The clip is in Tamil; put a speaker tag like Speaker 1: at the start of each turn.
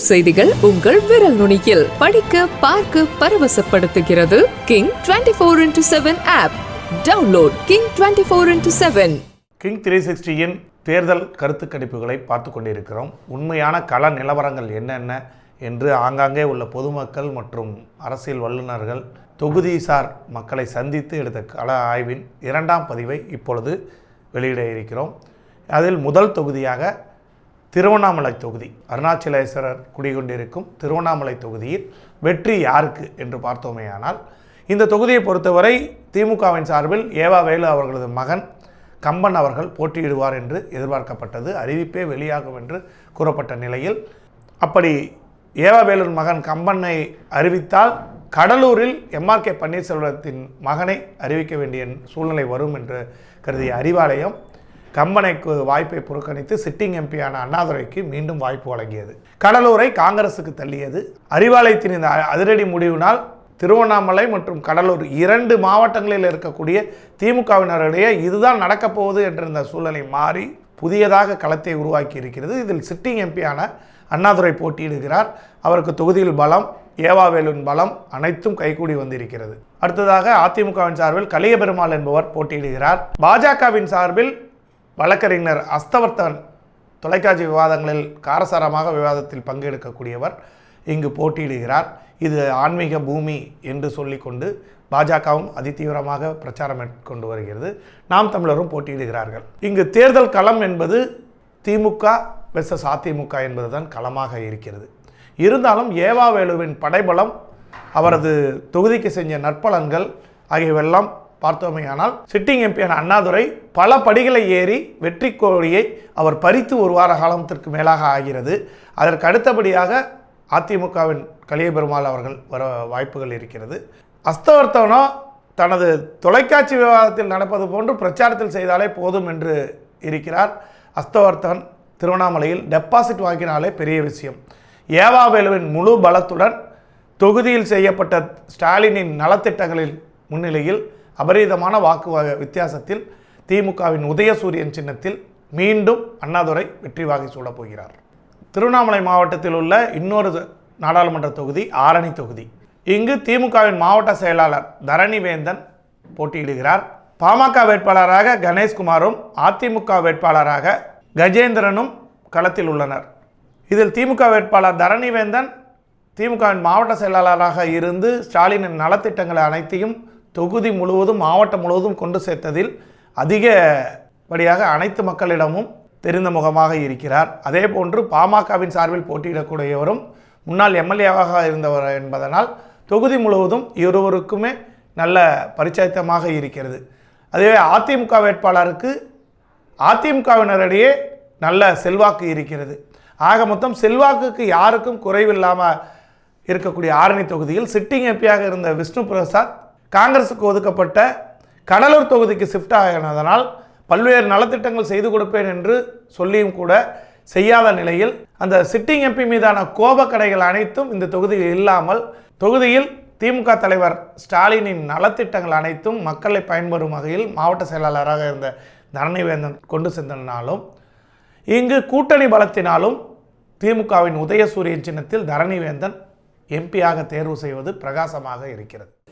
Speaker 1: உள்ளூர் செய்திகள் உங்கள் விரல் நுனியில். படிக்க பார்க்க பரவசப்படுத்துகிறது. King twenty four into seven app download King twenty four into seven
Speaker 2: King three சிக்ஸ்டியின் தேர்தல் கருத்து கணிப்புகளை பார்த்து கொண்டிருக்கிறோம். உண்மையான கள நிலவரங்கள் என்னென்ன என்று ஆங்காங்கே உள்ள பொதுமக்கள் மற்றும் அரசியல் வல்லுநர்கள் தொகுதிசார் மக்களை சந்தித்து எடுத்த கள ஆய்வின் இரண்டாம் பதிவை இப்பொழுது வெளியிட இருக்கிறோம். அதில் முதல் தொகுதியாக திருவண்ணாமலை தொகுதி. அருணாச்சலேஸ்வரர் குடிகொண்டிருக்கும் திருவண்ணாமலை தொகுதியில் வெற்றி யாருக்கு என்று பார்த்தோமேயானால் இந்த தொகுதியை பொறுத்தவரை திமுகவின் சார்பில் ஏவா வேலு அவர்களது மகன் கம்பன் அவர்கள் போட்டியிடுவார் என்று எதிர்பார்க்கப்பட்டது. அறிவிப்பே வெளியாகும் என்று கூறப்பட்ட நிலையில் அப்படி ஏவா வேலூர் மகன் கம்பனை அறிவித்தால் கடலூரில் எம்ஆர்கே பன்னீர்செல்வத்தின் மகனை அறிவிக்க வேண்டிய சூழ்நிலை வரும் என்று கருதிய அறிவாலயம் கம்பனைக்கு வாய்ப்பை புறக்கணித்து சிட்டிங் எம்பியான அண்ணாதுரைக்கு மீண்டும் வாய்ப்பு வழங்கியது. கடலூரை காங்கிரசுக்கு தள்ளியது. அறிவாலயத்தின் இந்த அதிரடி முடிவினால் திருவண்ணாமலை மற்றும் கடலூர் இரண்டு மாவட்டங்களில் இருக்கக்கூடிய திமுகவினரிடையே இதுதான் நடக்கப் போகுது என்ற இந்த மாறி புதியதாக களத்தை உருவாக்கி இருக்கிறது. இதில் சிட்டிங் எம்பியான அண்ணாதுரை போட்டியிடுகிறார். அவருக்கு தொகுதியில் பலம் ஏவாவேலுன் பலம் அனைத்தும் கைகூடி வந்திருக்கிறது. அடுத்ததாக அதிமுகவின் சார்பில் கலியபெருமாள் என்பவர் போட்டியிடுகிறார். பாஜகவின் சார்பில் வழக்கறிஞர் அஸ்தவர்த்தன் தொலைக்காட்சி விவாதங்களில் காரசாரமாக விவாதத்தில் பங்கெடுக்கக்கூடியவர் இங்கு போட்டியிடுகிறார். இது ஆன்மீக பூமி என்று சொல்லிக்கொண்டு பாஜகவும் அதிதீவிரமாக பிரச்சாரம் மேற்கொண்டு வருகிறது. நாம் தமிழரும் போட்டியிடுகிறார்கள். இங்கு தேர்தல் களம் என்பது திமுக வெர்சஸ் அதிமுக என்பதுதான் களமாக இருக்கிறது. இருந்தாலும் ஏவா வேலுவின் படைபலம் அவரது தொகுதிக்கு செஞ்ச நற்பலன்கள் ஆகியவெல்லாம் பார்த்தோமேயானால் சிட்டிங் எம்பியான அண்ணாதுரை பல படிகளை ஏறி வெற்றி கோழியை அவர் பறித்து ஒரு வார காலத்திற்கு மேலாக ஆகிறது. அதற்கு அடுத்தபடியாக அதிமுகவின் கலியபெருமாள் அவர்கள் வர வாய்ப்புகள் இருக்கிறது. அஸ்தவர்த்தனோ தனது தொலைக்காட்சி விவாதத்தில் நடப்பது போன்று பிரச்சாரத்தில் செய்தாலே போதும் என்று இருக்கிறார். அஸ்தவர்த்தன் திருவண்ணாமலையில் டெபாசிட் வாங்கினாலே பெரிய விஷயம். ஏவாவேலுவின் முழு பலத்துடன் தொகுதியில் செய்யப்பட்ட ஸ்டாலினின் நலத்திட்டங்களின் முன்னிலையில் அபரீதமான வாக்கு வித்தியாசத்தில் திமுகவின் உதயசூரியன் சின்னத்தில் மீண்டும் அண்ணாதுரை வெற்றி வாகை சூடப் போகிறார். திருவண்ணாமலை மாவட்டத்தில் உள்ள இன்னொரு நாடாளுமன்ற தொகுதி ஆரணி தொகுதி. இங்கு திமுகவின் மாவட்ட செயலாளர் தரணி வேந்தன் போட்டியிடுகிறார். பாமக வேட்பாளராக கணேஷ்குமாரும் அதிமுக வேட்பாளராக கஜேந்திரனும் களத்தில் உள்ளனர். இதில் திமுக வேட்பாளர் தரணி வேந்தன் திமுகவின் மாவட்ட செயலாளராக இருந்து ஸ்டாலினின் நலத்திட்டங்களை அனைத்தையும் தொகுதி முழுவதும் மாவட்டம் முழுவதும் கொண்டு சேர்த்ததில் அதிகப்படியாக அனைத்து மக்களிடமும் தெரிந்த முகமாக இருக்கிறார். அதே போன்று பாமகவின் சார்பில் போட்டியிடக்கூடியவரும் முன்னாள் எம்எல்ஏவாக இருந்தவர் என்பதனால் தொகுதி முழுவதும் இருவருக்குமே நல்ல பரிச்சயத்தமாக இருக்கிறது. அதுவே அதிமுக வேட்பாளருக்கு அதிமுகவினரிடையே நல்ல செல்வாக்கு இருக்கிறது. ஆக மொத்தம் செல்வாக்குக்கு யாருக்கும் குறைவில்லாமல் இருக்கக்கூடிய ஆரணி தொகுதியில் சிட்டிங் எம்பியாக இருந்த விஷ்ணு பிரசாத் காங்கிரஸுக்கு ஒதுக்கப்பட்ட கடலூர் தொகுதிக்கு ஷிஃப்ட் ஆகினதனால் பல்வேறு நலத்திட்டங்கள் செய்து கொடுப்பேன் என்று சொல்லியும் கூட செய்யாத நிலையில் அந்த சிட்டிங் எம்பி மீதான கோபக்கடைகள் அனைத்தும் இந்த தொகுதியில் இல்லாமல் தொகுதியில் திமுக தலைவர் ஸ்டாலினின் நலத்திட்டங்கள் அனைத்தும் மக்களை பயன்பெறும் வகையில் மாவட்ட செயலாளராக இருந்த தரணிவேந்தன் கொண்டு சென்றனாலும் இங்கு கூட்டணி பலத்தினாலும் திமுகவின் உதயசூரியன் சின்னத்தில் தரணிவேந்தன் எம்பியாக தேர்வு செய்வது பிரகாசமாக இருக்கிறது.